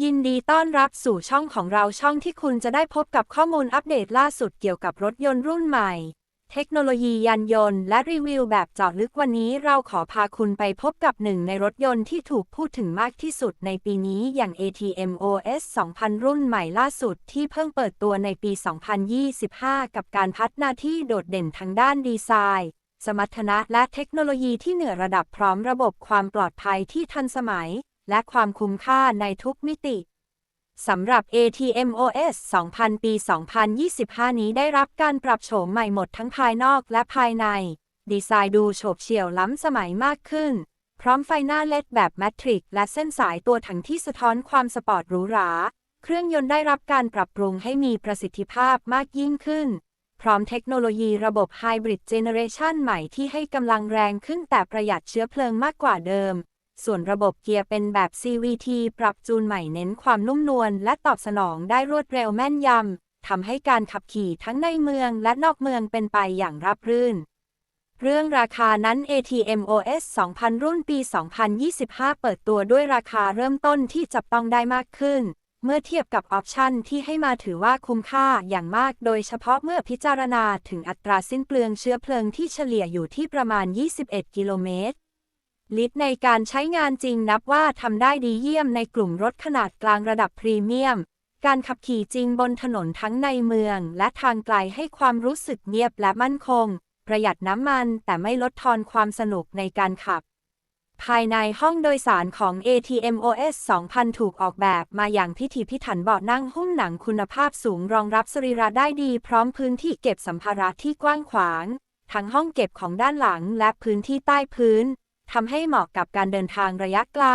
ยินดีต้อนรับสู่ช่องของเราช่องที่คุณจะได้พบกับข้อมูลอัปเดตล่าสุดเกี่ยวกับรถยนต์รุ่นใหม่ เทคโนโลยียานยนต์และรีวิวแบบเจาะลึกวันนี้เราขอพาคุณไปพบกับหนึ่งในรถยนต์ที่ถูกพูดถึงมากที่สุดในปีนี้อย่าง ATM OS 2000 รุ่นใหม่ล่าสุดที่เพิ่งเปิดตัวในปี 2025 กับการพัฒนาที่โดดเด่นทางด้านดีไซน์ สมรรถนะและเทคโนโลยีที่เหนือระดับพร้อมระบบความปลอดภัยที่ทันสมัย และความคุ้มค่าในทุกมิติสำหรับ ATM OS 2000 ปี 2025 นี้ได้รับการปรับโฉมใหม่หมดทั้งภายนอกและภายใน ดีไซน์ดูโฉบเฉี่ยวล้ำสมัยมากขึ้น พร้อมไฟหน้าเลดแบบแมทริกและเส้นสายตัวถังที่สะท้อนความสปอร์ตหรูหรา เครื่องยนต์ได้รับการปรับปรุงให้มีประสิทธิภาพมากยิ่งขึ้น พร้อมเทคโนโลยีระบบ Hybrid Generation ใหม่ที่ให้กำลังแรงขึ้นแต่ประหยัดเชื้อเพลิงมากกว่าเดิม ส่วนระบบเกียร์เป็นแบบ CVT ปรับจูนใหม่เน้นความนุ่มนวลและตอบสนองได้รวดเร็วแม่นยำ ทำให้การขับขี่ทั้งในเมืองและนอกเมืองเป็นไปอย่างราบรื่น เรื่องราคานั้น ATM OS 2000 รุ่นปี 2025 เปิดตัวด้วยราคาเริ่มต้นที่จับต้องได้มากขึ้น เมื่อเทียบกับออปชันที่ให้มาถือว่าคุ้มค่าอย่างมาก โดยเฉพาะเมื่อพิจารณาถึงอัตราสิ้นเปลืองเชื้อเพลิงที่เฉลี่ยอยู่ที่ประมาณ 21 กิโลเมตร ลิตรในการใช้งานจริงนับว่าทำได้ดีเยี่ยมในกลุ่มรถขนาดกลางระดับพรีเมียม การขับขี่จริงบนถนนทั้งในเมือง และทางไกลให้ความรู้สึกเงียบและมั่นคง ประหยัดน้ำมันแต่ไม่ลดทอนความสนุกในการขับ ภายในห้องโดยสารของ ATM OS 2000 ถูกออกแบบมาอย่างพิถีพิถันเบาะนั่งหุ้มหนังคุณภาพสูงรองรับสรีระได้ดี พร้อมพื้นที่เก็บสัมภาระที่กว้างขวาง ทั้งห้องเก็บของด้านหลังและพื้นที่ใต้พื้น ทำให้เหมาะกับการเดินทางระยะไกล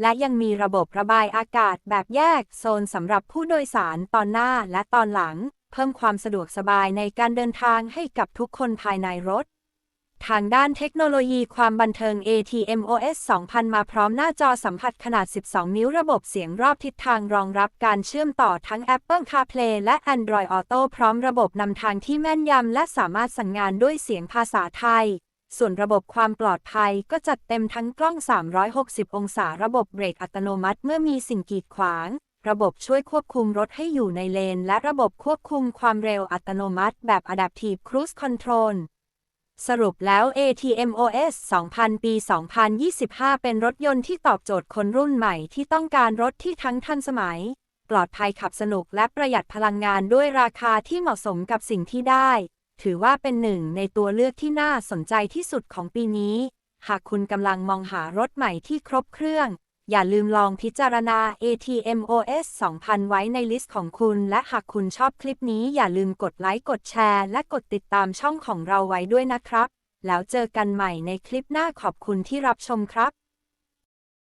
และยังมีระบบระบายอากาศแบบแยกโซนสำหรับผู้โดยสารตอนหน้าและตอนหลัง เพิ่มความสะดวกสบายในการเดินทางให้กับทุกคนภายในรถทางด้านเทคโนโลยีความบันเทิง ATM OS 2000 มาพร้อมหน้าจอสัมผัสขนาด 12 นิ้วระบบเสียงรอบทิศทางรองรับการเชื่อมต่อทั้ง Apple CarPlay และ Android Auto พร้อมระบบนำทางที่แม่นยำและสามารถสั่งงานด้วยเสียงภาษาไทย ส่วนระบบความปลอดภัยก็จัดเต็มทั้งกล้อง 360 องศาระบบเบรกอัตโนมัติเมื่อมีสิ่งกีดขวาง ระบบช่วยควบคุมรถให้อยู่ในเลน และระบบควบคุมความเร็วอัตโนมัติแบบ Adaptive Cruise Control สรุปแล้ว ATM OS 2000 ปี 2025 เป็นรถยนต์ที่ตอบโจทย์คนรุ่นใหม่ที่ต้องการรถที่ทั้งทันสมัย ปลอดภัยขับสนุกและประหยัดพลังงานด้วยราคาที่เหมาะสมกับสิ่งที่ได้ ถือว่าเป็นหนึ่งในตัวเลือกที่น่าสนใจที่สุดของปีนี้ หากคุณกำลังมองหารถใหม่ที่ครบเครื่อง อย่าลืมลองพิจารณา ATM OS 2000 ไว้ในลิสต์ของคุณ และหากคุณชอบคลิปนี้อย่าลืมกดไลค์ กดแชร์ และกดติดตามช่องของเราไว้ด้วยนะครับ แล้วเจอกันใหม่ในคลิปหน้าขอบคุณที่รับชมครับ